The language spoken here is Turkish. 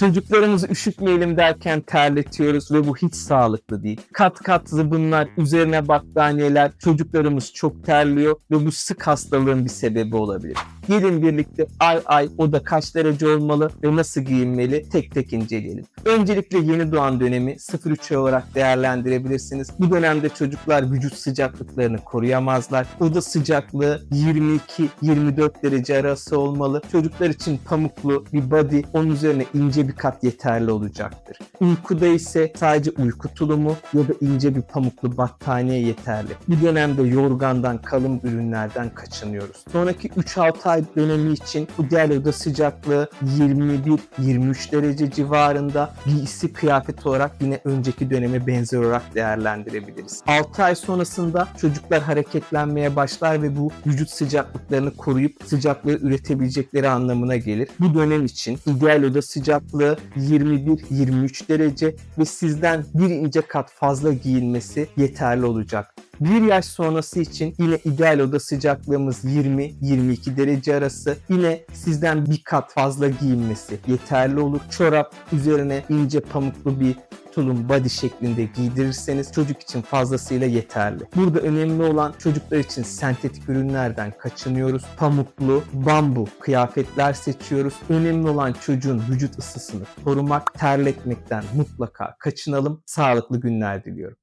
Çocuklarımızı üşütmeyelim derken terletiyoruz ve bu hiç sağlıklı değil. Kat kat zıbınlar, üzerine battaniyeler, çocuklarımız çok terliyor ve bu sık hastalığın bir sebebi olabilir. Gelin birlikte ay ay o da kaç derece olmalı ve nasıl giyinmeli tek tek inceleyelim. Öncelikle yeni doğan dönemi 0-3 ay olarak değerlendirebilirsiniz. Bu dönemde çocuklar vücut sıcaklıklarını koruyamazlar. Oda sıcaklığı 22-24 derece arası olmalı. Çocuklar için pamuklu bir body, onun üzerine ince bir kat yeterli olacaktır. Uykuda ise sadece uyku tulumu ya da ince bir pamuklu battaniye yeterli. Bu dönemde yorgandan, kalın ürünlerden kaçınıyoruz. Sonraki 3-6 ay dönemi için ideal oda sıcaklığı 21-23 derece civarında giysi kıyafet olarak yine önceki döneme benzer olarak değerlendirebiliriz. 6 ay sonrasında çocuklar hareketlenmeye başlar ve bu vücut sıcaklıklarını koruyup sıcaklığı üretebilecekleri anlamına gelir. Bu dönem için ideal oda sıcaklığı 21-23 derece ve sizden bir ince kat fazla giyinmesi yeterli olacak. Bir yaş sonrası için yine ideal oda sıcaklığımız 20-22 derece arası. Yine sizden bir kat fazla giyinmesi yeterli olur. Çorap üzerine ince pamuklu bir tulum body şeklinde giydirirseniz çocuk için fazlasıyla yeterli. Burada önemli olan çocuklar için sentetik ürünlerden kaçınıyoruz. Pamuklu, bambu kıyafetler seçiyoruz. Önemli olan çocuğun vücut ısısını korumak, terletmekten mutlaka kaçınalım. Sağlıklı günler diliyorum.